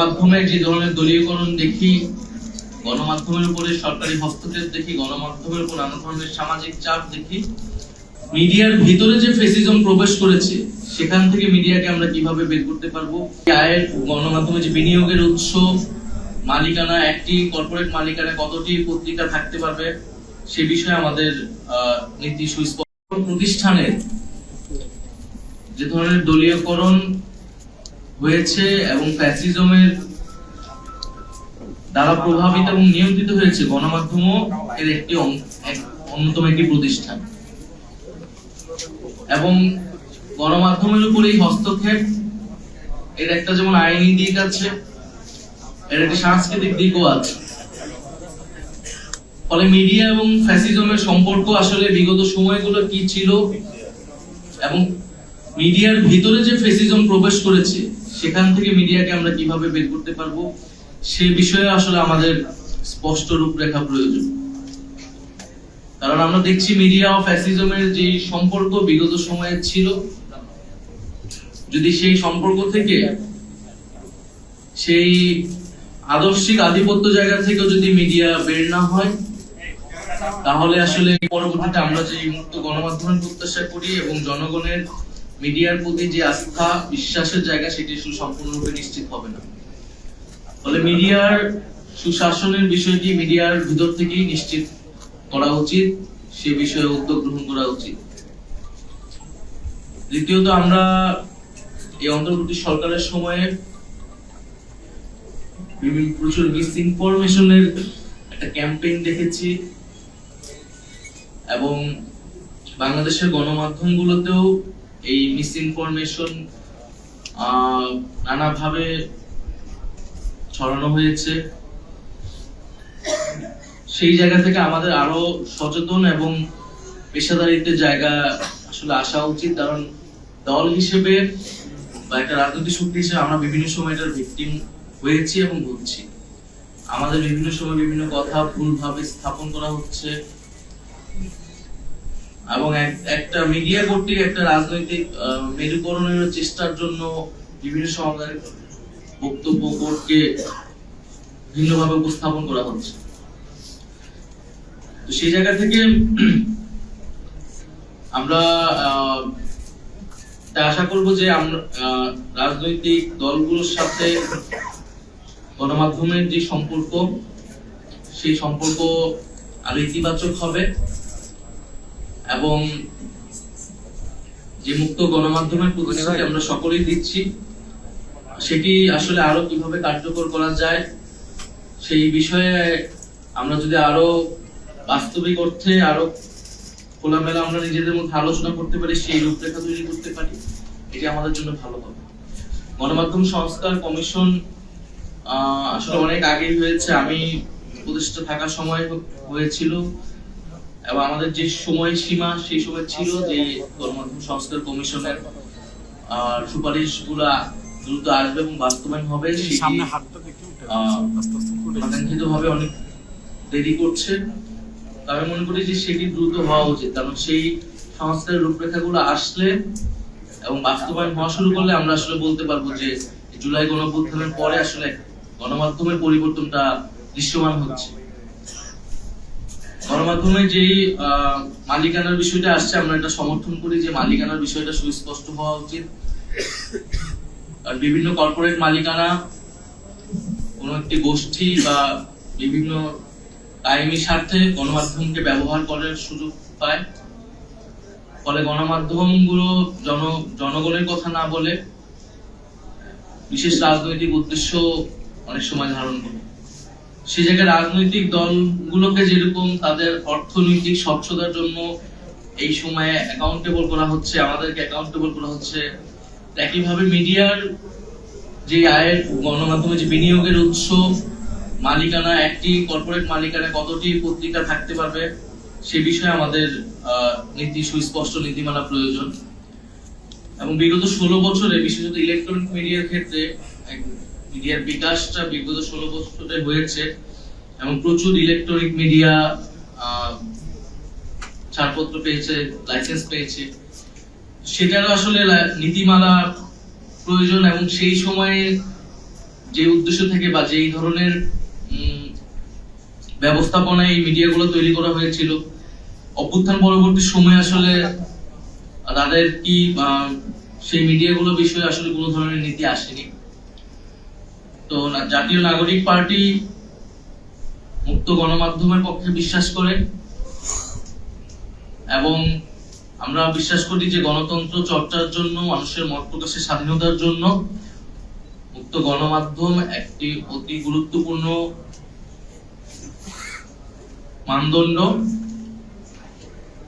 গণমাধ্যমে যে ধরনের দলীয়করণ দেখি, গণমাধ্যমের উপরে সরকারি হস্তক্ষেপ দেখি, গণমাধ্যমের উপর নানা ধরনের সামাজিক চাপ দেখি, মিডিয়ার ভিতরে যে ফেসিজম প্রবেশ করেছে, সেখান থেকে মিডিয়াকে আমরা কীভাবে বের করতে পারব? আয়ের গণমাধ্যমে যে বিনিয়োগের উৎস, মালিকানা একটি কর্পোরেট মালিকানা কতটি, পত্রিকা থাকতে পারবে, সে বিষয়ে আমাদের নীতি সুস্পষ্ট প্রতিষ্ঠানের যে ধরনের দলীয়করণ হয়েছে এবং ফ্যাসিজমের দ্বারা প্রভাবিত এবং নিয়ন্ত্রিত হয়েছে গণমাধ্যমও এর একটি অন্যতম একটি প্রতিষ্ঠান। এবং গণমাধ্যমের উপর এই হস্তক্ষেপ, এর একটা যেমন আইনি দিক আছে, এর একটি সাংস্কৃতিক দিকও আছে। ফলে মিডিয়া এবং ফ্যাসিজমের সম্পর্ক আসলে বিগত সময়গুলো কি ছিল এবং মিডিয়ার ভিতরে যে ফ্যাসিজম প্রবেশ করেছে সেখান থেকে মিডিয়াকে আমরা কীভাবে বের করতে পারব, সে বিষয়ে আসলে আমাদের স্পষ্ট রূপরেখা প্রয়োজন। কারণ আমরা দেখছি মিডিয়া ও ফ্যাসিজমের যে সম্পর্ক বিগত সময়ে ছিল, যদি সেই সম্পর্ক থেকে সেই আদর্শিক আধিপত্য জায়গা থেকে যদি মিডিয়া বের না হয়, তাহলে আসলে পরবর্তীতে আমরা যে মুক্ত গণমাধ্যমের প্রত্যাশা করি এবং জনগণের মিডিয়ার প্রতি যে আস্থা, বিশ্বাসের জায়গা সেটি সম্পূর্ণরূপে নিশ্চিত হবে না। ফলে মিডিয়ার সুশাসনের বিষয়টি মিডিয়ার ভিতর থেকেই নিশ্চিত করা উচিত, সে বিষয়ে উদ্যোগ গ্রহণ করা উচিত। দ্বিতীয়ত, আমরা এই অন্তর্বর্তী সরকারের সময়ে বিভিন্ন প্রচুর মিস ইনফরমেশনের একটা ক্যাম্পেইন দেখেছি এবং বাংলাদেশের গণমাধ্যমগুলোতেও এই মিস ইনফরমেশন নানাভাবে ছড়ানো হয়েছে। সেই জায়গা থেকে আমাদের আরও সচেতন এবং পেশাদারিত্বের জায়গা আসলে আসা উচিত, কারণ দল হিসেবে বা একটা রাজনৈতিক শক্তি হিসেবে আমরা বিভিন্ন সময় এটার ভিকটিম হয়েছি এবং হচ্ছি। আমাদের বিভিন্ন সময় বিভিন্ন কথা ভুলভাবে স্থাপন করা হচ্ছে। এবং এক- একটা মিডিয়া কর্তৃক একটা রাজনৈতিক মেরুকরণের চেষ্টার জন্য বিভিন্ন সময় বক্তব্য কোর্টকে ভিন্নভাবে উপস্থাপন করা হচ্ছে। তো সেই জায়গা থেকে আমরা আশা করব যে আমরা রাজনৈতিক দলগুলোর সাথে গণমাধ্যমের যে সম্পর্ক, সেই সম্পর্ক আরও ইতিবাচক হবে। এবং যে মুক্ত গণমাধ্যমের প্রতিশ্রুতি আমরা সকলেই দিচ্ছি সেটি আসলে আরও কীভাবে কার্যকর করা যায় সেই বিষয়ে আমরা যদি আরও বাস্তবিক অর্থে আরও খোলামেলা আমরা নিজেদের মধ্যে আলোচনা করতে পারি সেই রূপরেখা তৈরি করতে পারি এটি আমাদের জন্য ভালো হবে। গণমাধ্যম সংস্কার কমিশন আহ, আসলে অনেক আগেই হয়েছে। আমি উপদেষ্টা থাকার সময় হয়েছিল। এবং আমাদের যে সময় সীমা সেই সময় ছিল যে গণমাধ্যম সংস্কার কমিশনের সুপারিশগুলা দ্রুত আসবে এবং বাস্তবায়ন হবে সেটি ভাবে অনেক দেরি করছে। আমি মনে করি যে সেটি দ্রুত হওয়া উচিত কারণ সেই সংস্কারের রূপরেখাগুলো আসলে এবং বাস্তবায়ন হওয়া শুরু করলে আমরা আসলে বলতে পারব যে জুলাই গণঅভ্যুত্থানের পরে আসলে গণমাধ্যমের পরিবর্তনটা দৃশ্যমান হচ্ছে। গণমাধ্যমে যেই মালিকানার বিষয়টা আসছে, আমরা এটা সমর্থন করি যে মালিকানার বিষয়টা সুস্পষ্ট হওয়া উচিত। আর বিভিন্ন কর্পোরেট মালিকানা, কোনো একটি গোষ্ঠী বা বিভিন্ন কায়েমি স্বার্থে গণমাধ্যমকে ব্যবহার করার সুযোগ পায়। ফলে গণমাধ্যমগুলো জন, জনগণের কথা না বলে বিশেষ রাজনৈতিক উদ্দেশ্য অনেক সময় ধারণ করে। সে জায়গায় রাজনৈতিক দলগুলোকে যেরকম তাদের অর্থনৈতিক স্বচ্ছতার জন্য এই সময়ে অ্যাকাউন্টেবল করা হচ্ছে, আমাদেরকে অ্যাকাউন্টেবল করা হচ্ছে একইভাবে মিডিয়ার যে আয়ের গণমাধ্যমে যে বিনিয়োগের উৎস, মালিকানা, একটি কর্পোরেট মালিকানা কতটি পত্রিকা থাকতে পারবে, সে বিষয়ে আমাদের নীতি, সুস্পষ্ট নীতিমালা প্রয়োজন। এবং বিগত ষোলো বছরে, বিশেষত ইলেকট্রনিক মিডিয়ার ক্ষেত্রে মিডিয়ার বিকাশটা বিগত ষোলো বছরে হয়েছে এবং প্রচুর ইলেকট্রনিক মিডিয়া ছাড়পত্র পেয়েছে লাইসেন্স পেয়েছে। সেটারও আসলে নীতিমালা প্রয়োজন এবং সেই সময়ে যে উদ্দেশ্য থেকে বা যেই ধরনের ব্যবস্থাপনায় এই মিডিয়াগুলো তৈরি করা হয়েছিল, অভ্যুত্থান পরবর্তী সময়ে আসলে তাদের কি সেই মিডিয়াগুলো বিষয়ে আসলে কোনো ধরনের নীতি আসেনি। তো জাতীয় নাগরিক পার্টি মুক্ত গণমাধ্যমের পক্ষে বিশ্বাস করে এবং আমরা বিশ্বাস করি যে গণতন্ত্র চর্চার জন্য, মানুষের মত প্রকাশের স্বাধীনতার জন্য মুক্ত গণমাধ্যম একটি অতি গুরুত্বপূর্ণ মানদণ্ড।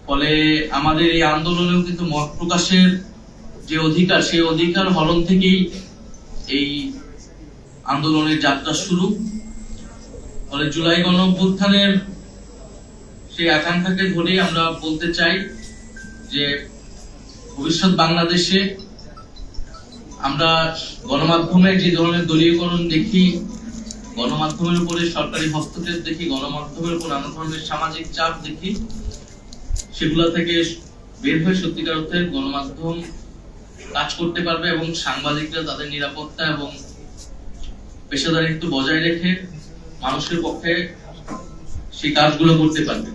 ফলে আমাদের এই আন্দোলনেও কিন্তু মত প্রকাশের যে অধিকার, সেই অধিকার হরণ থেকেই এই আন্দোলনের যাত্রা শুরু। ফলে জুলাই গণ অভ্যুত্থানের সেই আকাঙ্ক্ষাকে ধরেই আমরা বলতে চাই যে, ভবিষ্যৎ বাংলাদেশে আমরা গণমাধ্যমে যে ধরনের দলীয়করণ দেখি, গণমাধ্যমের উপরে সরকারি হস্তক্ষেপ দেখি, গণমাধ্যমের উপর নানা ধরনের সামাজিক চাপ দেখি, সেগুলো থেকে বের হয়ে সত্যিকার অর্থে গণমাধ্যম কাজ করতে পারবে এবং সাংবাদিকরা তাদের নিরাপত্তা এবং পেশাদারিত্ব বজায় রেখে মানুষের পক্ষে সেই কাজগুলো করতে পারবে।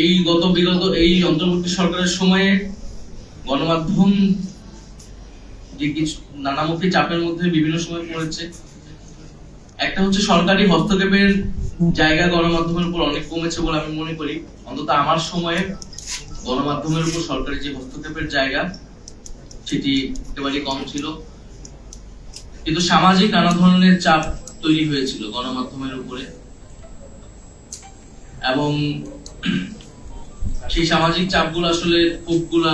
এই গত বিগত এই অন্তর্বর্তী সরকারের সময়ে গণমাধ্যম যে কিছু নানামুখী চাপের মধ্যে বিভিন্ন সময় পড়েছে, একটা হচ্ছে সরকারি হস্তক্ষেপের জায়গা গণমাধ্যমের উপর অনেক কমেছে বলে আমি মনে করি। অন্তত আমার সময়ে গণমাধ্যমের উপর সরকারি যে হস্তক্ষেপের জায়গা, সেটি একেবারে কম ছিল। কিন্তু সামাজিক নানা ধরনের চাপ তৈরি হয়েছিল গণমাধ্যমের উপরে। এবং সেই সামাজিক চাপগুলো আসলে ক্ষোভগুলা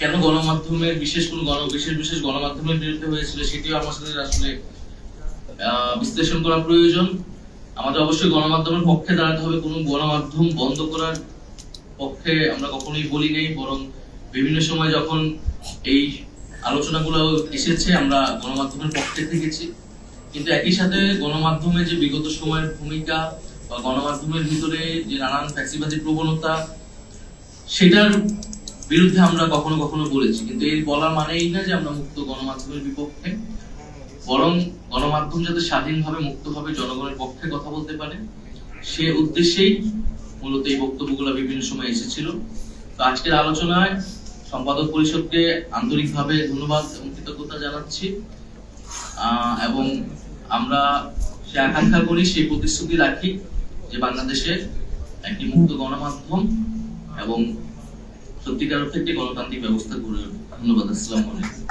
কেন গণমাধ্যমের বিশেষ কোনো গণ বিশেষ বিশেষ গণমাধ্যমের বিরুদ্ধে হয়েছিল সেটিও আমার সাথে আসলে বিশ্লেষণ করা প্রয়োজন। আমাদের অবশ্যই গণমাধ্যমের পক্ষে দাঁড়াতে হবে, কোনো গণমাধ্যম বন্ধ করার পক্ষে আমরা কখনোই বলি নেই, বরং বিভিন্ন সময় যখন এই আলোচনাগুলো এসেছে, আমরা গণমাধ্যমের পক্ষে থেকেছি। কিন্তু একই সাথে গণমাধ্যমে যে বিগত সময়ের ভূমিকা বা গণমাধ্যমের ভিতরে যে নানান ফ্যাক্সিবাদী প্রবণতা, সেটার বিরুদ্ধে আমরা কখনো কখনো বলেছি। কিন্তু এই বলার মানেই না যে আমরা মুক্ত গণমাধ্যমের বিপক্ষে। বরং গণমাধ্যম যাতে স্বাধীনভাবে মুক্তভাবে জনগণের পক্ষে কথা বলতে পারে। সে উদ্দেশ্যেই মূলত এই বক্তব্যগুলো বিভিন্ন সময় এসেছিল। আজকের আলোচনায় সম্পাদক পরিষদকে আন্তরিকভাবে ধন্যবাদ এবং কৃতজ্ঞতা জানাচ্ছি। এবং আমরা সে আকাঙ্ক্ষা করি, সেই প্রতিশ্রুতি রাখি যে বাংলাদেশের একটি মুক্ত গণমাধ্যম এবং সত্যিকার অর্থে একটি গণতান্ত্রিক ব্যবস্থা গড়ে ধন্যবাদ, আসসালামু আলাইকুম।